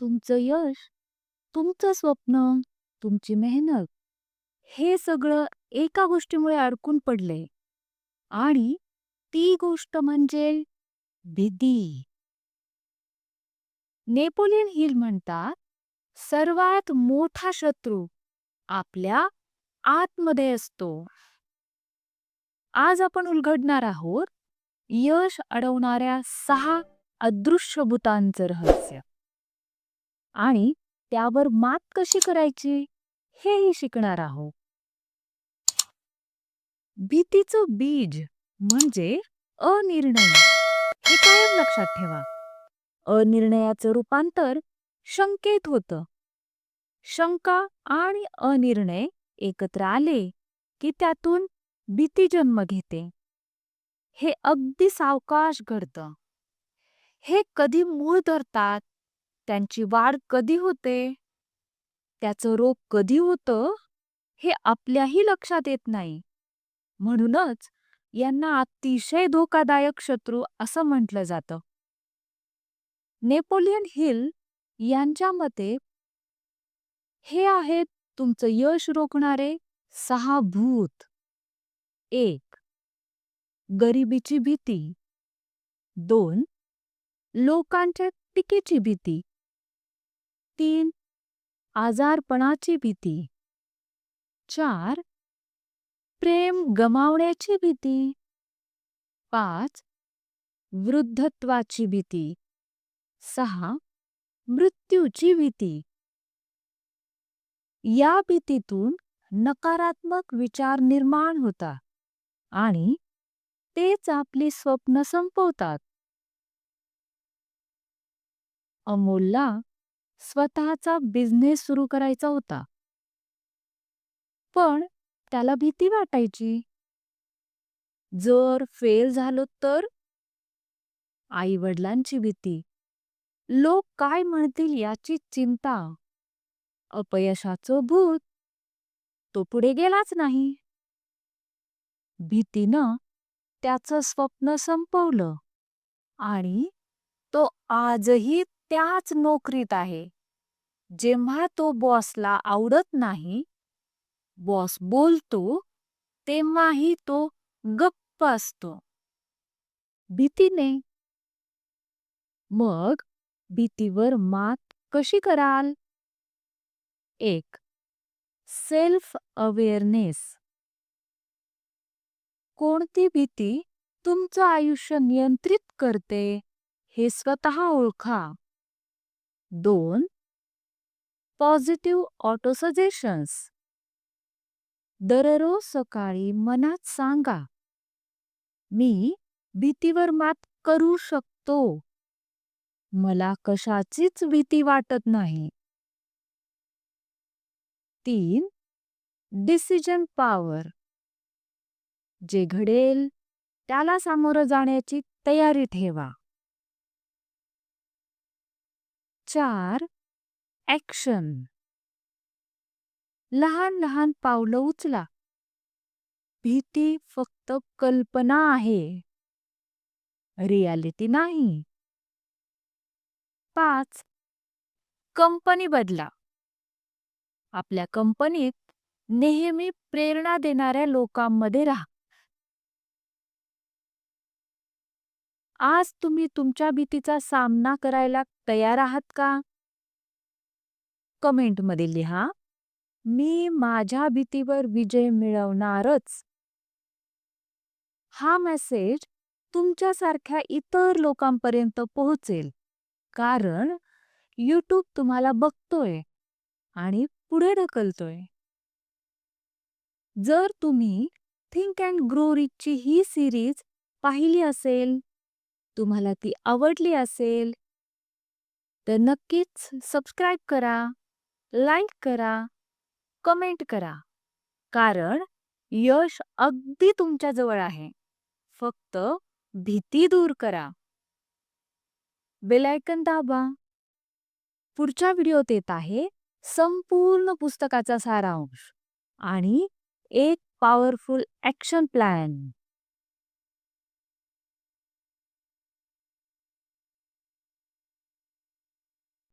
तुमचं यश, तुमचं स्वप्न, तुमची मेहनत हे सगळं एका गोष्टीमुळे अडकून पडले आणि ती गोष्ट म्हणजे भीती. नेपोलियन हिल म्हणतात, सर्वात मोठा शत्रू आपल्या आतमध्ये असतो. आज आपण उलगडणार आहोत यश अडवणाऱ्या सहा अदृश्य भूतांचं रहस्य आणि त्यावर मात कशी करायची हेही शिकणार आहोत. भीतीचं बीज म्हणजे अनिर्णय हे कायम लक्षात ठेवा. अनिर्णयाचं रूपांतर शंकेत होतं. शंका आणि अनिर्णय एकत्र आले की त्यातून भीती जन्म घेते. हे अगदी सावकाश घडतं. हे कधी मूळ धरतात, त्यांची वाढ कधी होते, त्याचं रोप कधी होतं हे आपल्याही लक्षात येत नाही. म्हणूनच यांना अतिशय धोकादायक शत्रू असं म्हटलं जातं. नेपोलियन हिल यांच्या मते हे आहेत तुमचं यश रोखणारे सहा भूत. एक गरिबीची भीती दोन लोकांच्या टीकेची भीती तीन आजारपणाची भीती. चार प्रेम गमावण्याची भीती. पाच वृद्धत्वाची भीती. सहा मृत्यूची भीती. या भीतीतून नकारात्मक विचार निर्माण होता आणि तेच आपली स्वप्न संपवतात. अमोलला स्वतःचा बिझनेस सुरू करायचा होता. पण त्याला भीती वाटायची. जर फेल झालो तर? आई वडिलांची भीती, लोक काय म्हणतील याची चिंता, अपयशाचं भूत. तो पुढे गेलाच नाही. भीतीनं त्याचं स्वप्न संपवलं आणि तो आजही त्याच नोकरीत आहे. जेव्हा तो बॉसला आवडत नाही, बॉस बोलतो तेव्हाही तो गप्प असतो. भीतीने. मग भीतीवर मात कशी कराल? एक सेल्फ अवेअरनेस कोणती भीती तुमचं आयुष्य नियंत्रित करते हे स्वतः ओळखा. दोन पॉझिटिव्ह ऑटो सजेशन्स दररोज सकाळी मनात सांगा मी भीतीवर मात करू शकतो. मला कशाचीच भीती वाटत नाही. तीन डिसिजन पॉवर जे घडेल त्याला सामोरं जाण्याची तयारी ठेवा. चार ॲक्शन लहान लहान पावलं उचला. भीती फक्त कल्पना आहे, रियालिटी नाही. पाच कंपनी बदला. आपल्या कंपनीत नेहमी प्रेरणा देणाऱ्या लोकांमध्ये राहा. आज तुम्ही तुमच्या भीतीचा सामना करायला तयार आहात का? कमेंटमध्ये लिहा मी माझ्या भीतीवर विजय मिळवणारच. हा मेसेज तुमच्यासारख्या इतर लोकांपर्यंत पोहोचेल कारण यूट्यूब तुम्हाला बघतोय आणि पुढे ढकलतोय. जर तुम्ही थिंक अँड ग्रो रिचची ही सिरीज पाहिली असेल, तुम्हाला ती आवडली असेल, तर नक्कीच सबस्क्राईब करा, लाईक करा, कमेंट करा. कारण यश अगदी तुमच्या जवळ आहे. फक्त भीती दूर करा. बेलायकन दाबा. पुढच्या व्हिडिओत येत आहे संपूर्ण पुस्तकाचा सारांश आणि एक पॉवरफुल ॲक्शन प्लॅन.